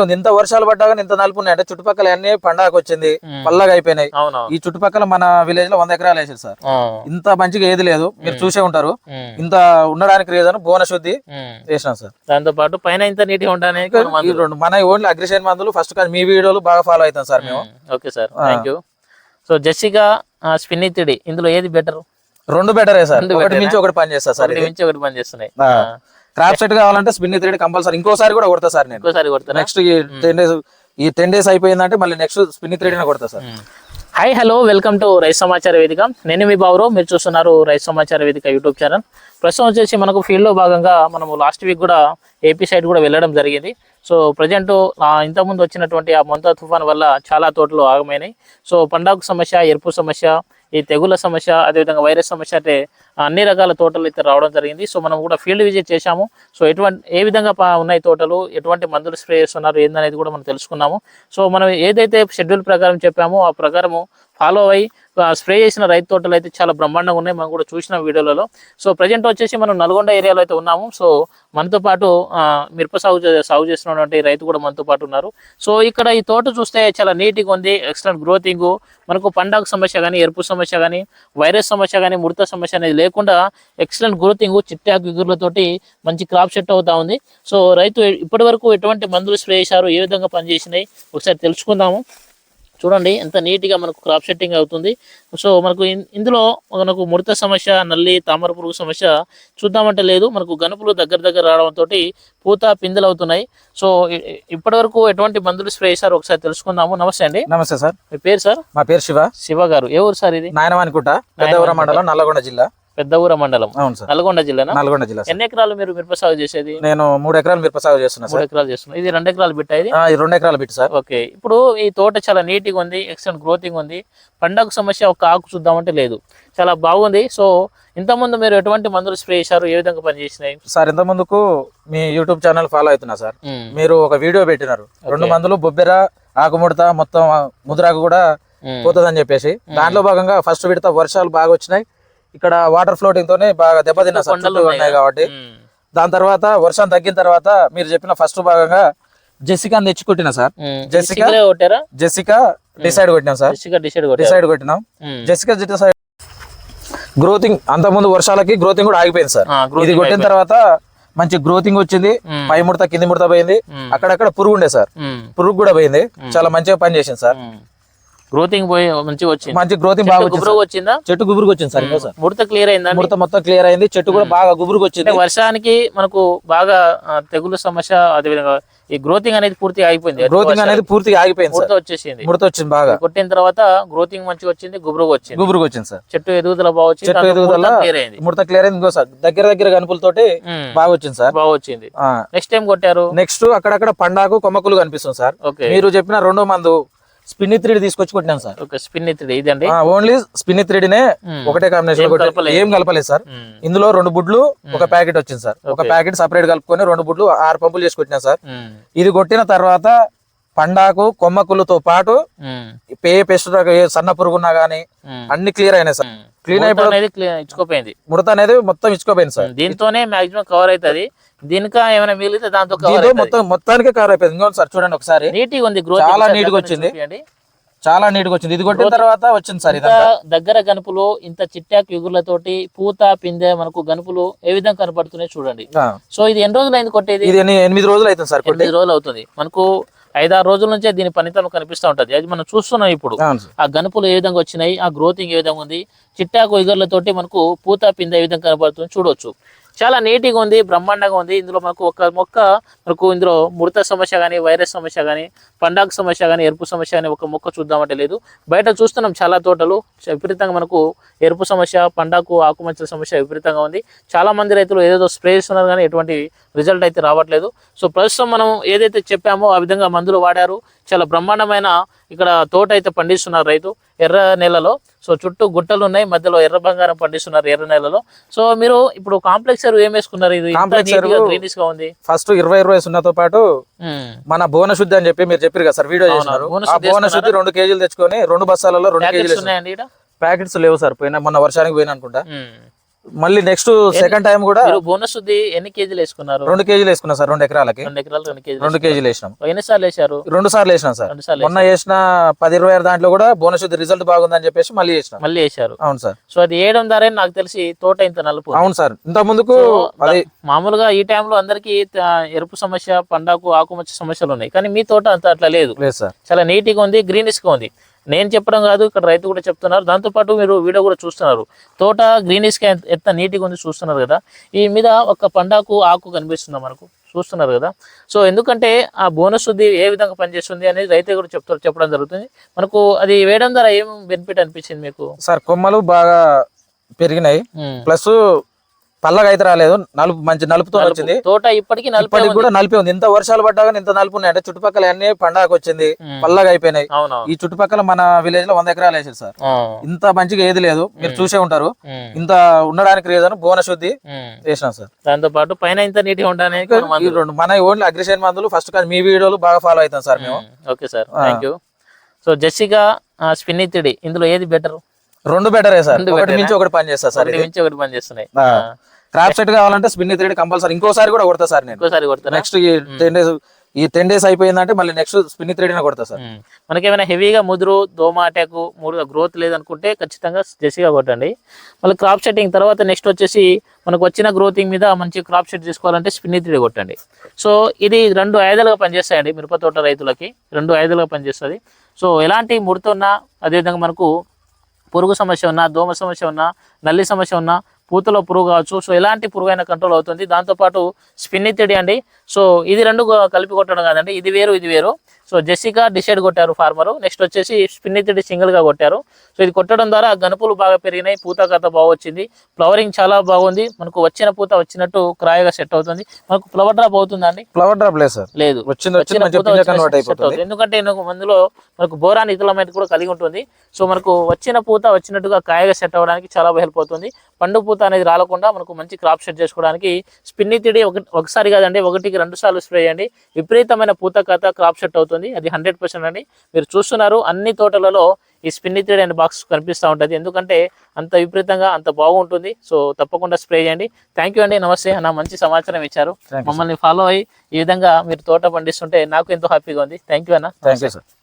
ఉంది. ఇంత వర్షాలు పడ్డా కానీ ఇంత నలుపు ఉన్నాయి. అంటే చుట్టుపక్కల అన్ని పండగకి వచ్చింది. పల్లగా అయిపోయినాయి. ఈ చుట్టుపక్కల మన విలేజ్లో వంద ఎకరాలు వేసారు సార్. ఇంత మంచిగా ఏది లేదు. మీరు చూసే ఉంటారు. ఇంత ఉండడానికి రీజన్ భువన శుద్ధి. చేసినాం సార్. దాంతో పాటు పైన ఇంత నీట్గా ఉండడానికి. రెండు మన ఓన్లీ అగ్రిషన్ మందులు ఫస్ట్ కానీ మీ వీడియోలు బాగా ఫాలో అవుతాం సార్ మేము. Okay sir. Thank you so Jessica స్పిన్నితిడి ఇందులో ఏది బెటర్? రెండు బెటరే సార్. ఒకటి మించి ఒకటి పని చేస్తా సార్ మించి ఒకటి పని చేస్తున్నాయి. క్రాప్ సెట్ కావాలంటే స్పిన్ త్రీ కంపల్సరీ ఇంకోసారి కూడా కొడతా సార్ నేను. ఇంకోసారి నెక్స్ట్ ఈ టెన్ డేస్ ఈ టెన్ డేస్ అయిపోయిందంటే మళ్ళీ నెక్స్ట్ స్పిన్ త్రీ కొడతా sir. Hi hello welcome to రైతు సమాచార వేదిక నేను మీ బాబురు మీరు చూస్తున్నారు రైతు సమాచార వేదిక యూట్యూబ్ ఛానల్ ప్రస్తుతం వచ్చేసి మనకు ఫీల్డ్లో భాగంగా మనము లాస్ట్ వీక్ కూడా ఏపీ సైడ్ కూడా వెళ్ళడం జరిగింది. సో ప్రజెంట్ ఇంతకుముందు వచ్చినటువంటి ఆ మొంతా తుఫాన్ వల్ల చాలా తోటలు ఆగమైనాయి. సో పండాకు సమస్య ఎరుపు సమస్య ఈ తెగుళ్ళ సమస్య అదేవిధంగా వైరస్ సమస్య అంటే అన్ని రకాల తోటలు అయితే రావడం జరిగింది. సో మనం కూడా ఫీల్డ్ విజిట్ చేశాము. సో ఎటువంటి ఏ విధంగా ఉన్నాయి తోటలు ఎటువంటి మందులు స్ప్రే చేస్తున్నారు ఏందనేది కూడా మనం తెలుసుకున్నాము. సో మనం ఏదైతే షెడ్యూల్ ప్రకారం చెప్పామో ఆ ప్రకారము ఫాలో అయ్యి స్ప్రే చేసిన రైతు తోటలు అయితే చాలా బ్రహ్మాండంగా ఉన్నాయి. మనం కూడా చూసిన వీడియోలలో. సో ప్రజెంట్ వచ్చేసి మనం నల్గొండ ఏరియాలో అయితే ఉన్నాము. సో మనతో పాటు మిరప సాగు చే- సాగు చేస్తున్నటువంటి రైతు కూడా మనతో పాటు ఉన్నారు. సో ఇక్కడ ఈ తోట చూస్తే చాలా నీట్గా ఉంది. ఎక్సలెంట్ గ్రోతింగ్ మనకు పండగ సమస్య కానీ ఎరుపు సమస్య కానీ వైరస్ సమస్య కానీ ముడత సమస్య అనేది లేకుండా ఎక్సలెంట్ గ్రోతింగ్ చిట్టాకు ఎగురులతోటి మంచి క్రాప్ సెట్ అవుతా ఉంది. సో రైతు ఇప్పటి వరకు ఎటువంటి మందులు స్ప్రే చేశారు ఏ విధంగా పనిచేసినాయి ఒకసారి తెలుసుకుందాము. చూడండి ఎంత నీట్గా మనకు క్రాప్ సెట్టింగ్ అవుతుంది. సో మనకు ఇందులో మనకు ముడత సమస్య నల్లి తామర పురుగు సమస్య చూద్దామంటే లేదు. మనకు గనుపులు దగ్గర దగ్గర రావడంతో పూత పిందెలు అవుతున్నాయి సో ఇప్పటి వరకు ఎటువంటి మందులు స్ప్రే చేశారు ఒకసారి తెలుసుకుందాము. నమస్తే అండి. నమస్తే సార్. మీ పేరు సార్? మా పేరు శివ. శివ గారు. ఏ ఊరు సార్ ఇది? నాయనవానికుంట పెద్దవరం మండలం నల్లగొండ జిల్లా. పెద్ద ఊర మండలం. అవును సార్. నల్గొండ జిల్లానా? నల్గొండ జిల్లా ఎన్ని ఎకరాలు మీరు మిరప సాగు చేసేది? నేను మూడు ఎకరాలు మిరప సాగు చేస్తున్నా మూడు ఎకరాలు చేస్తున్నారు ఇది రెండు ఎకరాలు బిట్ట ఇది? రెండు ఎకరాలు పెట్టి సార్. ఓకే. ఇప్పుడు ఈ తోట చాలా నీట్గా ఉంది ఎక్సలెంట్ గ్రోతింగ్ ఉంది. పండగ సమస్య ఒక ఆకు చూద్దామంటే లేదు. చాలా బాగుంది. సో ఇంతకుముందు మీరు ఎటువంటి మందులు స్ప్రే చేశారు? ఏ విధంగా పనిచేసినాయి? సార్ ఇంత ముందుకు మీ యూట్యూబ్ ఛానల్ ఫాలో అవుతున్నా సార్. మీరు ఒక వీడియో పెట్టినారు. రెండు మందులు బొబ్బెర ఆకుముడత మొత్తం ముదురాకు కూడా పోతుందని చెప్పేసి. దాంట్లో భాగంగా ఫస్ట్ విడత వర్షాలు బాగా వచ్చినాయి. ఇక్కడ వాటర్ ఫ్లోటింగ్ తోనే బాగా దెబ్బతిన్నా సార్ కొండలు ఉన్నాయి కాబట్టి. దాని తర్వాత వర్షం తగ్గిన తర్వాత మీరు చెప్పిన ఫస్ట్ భాగంగా జెసికాని తెచ్చి కొట్టిన సార్. జెసికా? జెసికా డిసైడ్ కొట్టినాం సార్. డిసైడ్ కొట్టినాం. జెసికా డిసైడ్ గ్రోతింగ్ అంత ముందు వర్షాలకి గ్రోతింగ్ కూడా ఆగిపోయింది సార్. ఇది కొట్టిన తర్వాత మంచి గ్రోతింగ్ వచ్చింది. పై ముడత కింది ముడత పోయింది. అక్కడక్కడ పురుగు ఉండే సార్. పురుగు కూడా పోయింది. చాలా మంచిగా పని చేసింది సార్. గ్రోతింగ్ పోయి మంచిగా వచ్చింది. మంచి గ్రోతింగ్ బాగా గుబురుగా వచ్చిందా. చెట్టు గుబురుకు వచ్చింది సార్ ముడత క్లియర్ అయిందా ముడత మొత్తం క్లియర్ అయింది. చెట్టు కూడా బాగా గుబురుకు వచ్చింది. వర్షానికి మనకు బాగా తెగులు సమస్య అదేవిధంగా ఈ గ్రోతింగ్ అనేది పూర్తిగా అయిపోయింది గ్రోతింగ్ అనేది పూర్తిగా ఆగిపోయింది ముడత వచ్చేసింది. ముడత వచ్చింది బాగా. కొట్టిన తర్వాత గ్రోతింగ్ మంచిగా వచ్చింది గుబురుగా వచ్చింది. గుబురుకు వచ్చింది సార్. చెట్టు ఎదుగుదల బాగా వచ్చింది చెట్టు ఎదుగుదల ముడత clear అయింది. ముడత క్లియర్ అయింది. సార్ దగ్గర దగ్గర గనుపులతోటి ఉమ్, బాగా వచ్చింది సార్. బాగా వచ్చింది. నెక్స్ట్ టైం కొట్టారు? నెక్స్ట్ అక్కడక్కడ పండాకు కొమ్మకులు కనిపిస్తుంది సార్. ఓకే. మీరు చెప్పిన రెండో మందు స్పిన్ని త్రీడి తీసుకొచ్చి కొట్టినాం సార్. ఓకే స్పిన్ ఇత్తిడి ఇదండి? ఓన్లీ స్పిన్ని త్రీడినే ఒకటే కాంబినేషన్ ఏం కలపలేదు. సార్. ఇందులో రెండు బుడ్లు ఒక ప్యాకెట్ వచ్చింది సార్. ఒక ప్యాకెట్ సపరేట్ కలుపుకొని రెండు బుడ్లు ఆరు పంపులు చేసి కొట్టినా సార్. ఇది కొట్టిన తర్వాత పండాకు కొమ్మకులతో పాటు పే పెస్ట్ సన్న పురుగున్నా గానీ అన్ని క్లియర్ అయినాయి సార్. క్లీన్ ముడత అయిపోయి అనేది clear- ఇచ్చుకోపోయింది. ముడత అనేది మొత్తం ఇచ్చుకోపోయింది సార్. దీంతోనే మాక్సిమం కవర్ అవుతుంది దీనికా ఏమైనా మిగిలితే దాంతో కవర్ మొత్తం మొత్తానికి కవర్ అయిపోయింది. ఇంకోటి సార్ చూడండి ఒకసారి. నీట్గా ఉంది గ్రోత్ చాలా neat గా వచ్చింది. చాలా నీట్గా వచ్చింది. ఇది కొట్టిన తర్వాత వచ్చింది సార్ దగ్గర గనుపులు ఇంత చిట్టాకు ఎగుర్లతోటి పూత పిందె మనకు గనుపులు ఏ విధంగా కనపడుతున్నాయి చూడండి. సో ఇది ఎన్ని రోజులు అయింది కొట్టేది? ఇది ఎనిమిది రోజులు అవుతుంది సార్ ఎనిమిది రోజులు అవుతుంది. మనకు ఐదారు రోజుల నుంచే దీని పనితనం కనిపిస్తూ ఉంటది. అది మనం చూస్తున్నాం ఇప్పుడు. ఆ గనుపులు ఏ విధంగా వచ్చినాయి ఆ గ్రోతింగ్ ఏ విధంగా ఉంది చిట్టాకు ఎగుర్లతోటి మనకు పూత పిందె ఏ విధంగా కనబడుతుంది చూడొచ్చు. చాలా నీట్గా ఉంది బ్రహ్మాండంగా ఉంది. ఇందులో మనకు ఒక మొక్క మనకు ఇందులో ముడత సమస్య కానీ వైరస్ సమస్య కానీ పండాకు సమస్య కానీ ఎరుపు సమస్య కానీ ఒక మొక్క చూద్దామంటే లేదు. బయట చూస్తున్నాం చాలా తోటలు. విపరీతంగా మనకు ఎరుపు సమస్య పండాకు ఆకుమచ్చల సమస్య విపరీతంగా ఉంది. చాలా మంది రైతులు ఏదేదో స్ప్రే చేస్తున్నారు కానీ ఎటువంటి రిజల్ట్ అయితే రావట్లేదు. సో ప్రస్తుతం మనం ఏదైతే చెప్పామో ఆ విధంగా మందులు వాడారు. చాలా బ్రహ్మాండమైన ఇక్కడ తోట అయితే పండిస్తున్నారు రైతు ఎర్ర నేలలో. సో చుట్టూ గుట్టలు ఉన్నాయి మధ్యలో ఎర్ర బంగారం పండిస్తున్నారు ఎర్ర నేలలో. సో మీరు ఇప్పుడు కాంప్లెక్స్ ఎరువు ఏం వేసుకున్నారు ఇది? గ్రీనిష్గా ఉంది. ఫస్ట్ ఇరవై ఇరవై సున్నతో పాటు. మన భువన శుద్ధి అని చెప్పి మీరు చెప్పారు కదా సార్ వీడియో చేసినారు. భువన శుద్ధి రెండు కేజీలు తెచ్చుకొని రెండు బస్సాలలో రెండు కేజీలు ప్యాకెట్స్ లేవు సార్ పోయినా మొన్న వర్షానికి పోయినా అనుకుంటా. మళ్ళీ నెక్స్ట్ సెకండ్ టైం కూడా బోనస్ శుద్ధి ఎన్ని కేజీలు వేసుకున్నారు? రెండు కేజీలు వేసుకున్నాం సార్ రెండు ఎకరాలకి. రెండు ఎకరాలు రెండు కేజీలు రెండు కేజీలు వేసినాం. ఎన్నిసార్లు వేశారు? రెండు సార్లు వేసినాం సార్. మొన్న వేసిన పది ఇరవై ఆరు దాంట్లో కూడా బోనస్ రిజల్ట్ బాగుందని చెప్పేసి మళ్ళీ వేసినాం. మళ్ళీ వేశారు. అవును సార్. సో అది వేయడం ద్వారా నాకు తెలిసి తోట ఇంత నలుపు అవును సార్. ఇంత ముందుకు అది మామూలుగా ఈ టైంలో అందరికి ఎరుపు సమస్య పండాకు ఆకుమచ్చ సమస్యలు ఉన్నాయి. కానీ మీ తోట అంత అట్లా లేదు. లేదు సార్. చాలా నీట్గా ఉంది గ్రీనిష్గా ఉంది. నేను చెప్పడం కాదు ఇక్కడ రైతు కూడా చెప్తున్నారు. దాంతోపాటు మీరు వీడియో కూడా చూస్తున్నారు. తోట గ్రీనిష్గా ఎంత- నీట్గా ఉంది చూస్తున్నారు కదా. ఈ మీద ఒక పండాకు ఆకు కనిపిస్తుంది మనకు చూస్తున్నారు కదా. సో ఎందుకంటే ఆ బోనస్ శుద్ధి ఏ విధంగా పనిచేస్తుంది అనేది రైతు కూడా చెప్తారు చెప్పడం జరుగుతుంది. మనకు అది వేయడం ద్వారా ఏం బెనిఫిట్ అనిపించింది మీకు? సార్ కొమ్మలు బాగా పెరిగినాయి. ప్లస్ పల్లగా అయితే రాలేదు. నలుపు మంచి నలుపుతో వచ్చింది. తోట ఇప్పటికీ ఇప్పటికి కూడా నలిపి ఉంది. ఇంత వర్షాలు పడ్డా కానీ ఇంత నలుపు ఉన్నాయి. అంటే చుట్టుపక్కల అన్ని పండగ వచ్చింది. పల్లగా అయిపోయినాయి. ఈ చుట్టుపక్కల మన విలేజ్లో వంద ఎకరాలు వేసారు సార్. ఇంత మంచిగా ఏది లేదు. మీరు చూసే ఉంటారు. ఇంత ఉండడానికి రీజన్ బోన శుద్ధి. చేసినాం సార్. దాంతో పాటు పైన ఇంత నీట్గా ఉండడానికి. రెండు మన ఓన్లీ అగ్రిషన్ మందులు ఫస్ట్ మీ వీడియోలు బాగా ఫాలో అవుతాం సార్ మేము. Okay sir. Thank you so Jessica స్పిన్నితిడి ఇందులో ఏది బెటర్ రెండు బెటరే సార్. ఒకటి మించి ఒకటి పని చేస్తా సార్ మించి ఒకటి పని చేస్తున్నాయి. క్రాప్ సెట్ కావాలంటే స్పిన్ త్రీ కంపల్సరీ. ఇంకోసారి కూడా కొడతా సార్ నేను. ఇంకోసారి కొడతారా? నెక్స్ట్ ఈ టెన్ డేస్ ఈ టెన్ డేస్ అయిపోయిందంటే మళ్ళీ నెక్స్ట్ స్పిన్ త్రీ కొడతా సార్. ఉమ్. మనకేమైనా హెవీగా ముదురు దోమ అటాక్ మూడుగా గ్రోత్ లేదనుకుంటే ఖచ్చితంగా జెస్సిగా కొట్టండి. మళ్ళీ క్రాప్ సెట్టింగ్ తర్వాత నెక్స్ట్ వచ్చేసి మనకు వచ్చిన గ్రోతింగ్ మీద మంచి క్రాప్ సెట్ చేసుకోవాలంటే స్పిన్నిత్రి కొట్టండి. సో ఇది రెండు ఆయుధాలుగా పనిచేస్తాయండి మిరప తోట రైతులకి. రెండు ఆయుధాలుగా పనిచేస్తుంది. సో ఎలాంటి ముడత ఉన్నా అదేవిధంగా మనకు పురుగు సమస్య ఉన్నా దోమ సమస్య ఉన్నా నల్లి సమస్య ఉన్నా పూతలో పురుగు కావచ్చు. సో ఎలాంటి పురుగు అయినా కంట్రోల్ అవుతుంది. దాంతోపాటు స్పిన్నితిడి అండి. సో ఇది రెండు కలిపి కొట్టడం కాదండి. ఇది వేరు ఇది వేరు. సో జెసికా డిసైడ్ కొట్టారు ఫార్మరు. నెక్స్ట్ వచ్చేసి స్పిన్నితిడి సింగిల్గా కొట్టారు. సో ఇది కొట్టడం ద్వారా గనుపులు బాగా పెరిగినాయి. పూత కథ బాగా వచ్చింది. ఫ్లవరింగ్ చాలా బాగుంది. మనకు వచ్చిన పూత వచ్చినట్టు క్రాయగా సెట్ అవుతుంది. మనకు ఫ్లవర్ డ్రాప్ అవుతుందండి ఫ్లవర్ డ్రాప్ లేదు సార్. లేదు. ఎందుకంటే మందులో మనకు బోరాన్ ఇతలమైట్ కూడా కలిగి ఉంటుంది. సో మనకు వచ్చిన పూత వచ్చినట్టుగా కాయగా సెట్ అవ్వడానికి చాలా హెల్ప్ అవుతుంది. పండు పూత అనేది రాలకుండా మనకు మంచి క్రాప్ సెట్ చేసుకోవడానికి స్పిన్ని తిడి ఒక ఒకసారి కాదండి ఒకటికి రెండు సార్లు స్ప్రే చేయండి. విపరీతమైన పూత కథ క్రాప్ సెట్ అవుతుంది. అది హండ్రెడ్ పర్సెంట్ అండి. మీరు చూస్తున్నారు అన్ని తోటలలో ఈ స్పిన్ని తిడి అనే బాక్స్ కనిపిస్తూ ఉంటుంది. ఎందుకంటే అంత విపరీతంగా అంత బాగుంటుంది. సో తప్పకుండా స్ప్రే చేయండి. థ్యాంక్ యూ అండి. నమస్తే. అన్న మంచి సమాచారం ఇచ్చారు. మమ్మల్ని ఫాలో అయ్యి ఈ విధంగా మీరు తోట పండిస్తుంటే నాకు ఎంతో హ్యాపీగా ఉంది. థ్యాంక్ యూ అన్న. Thank sir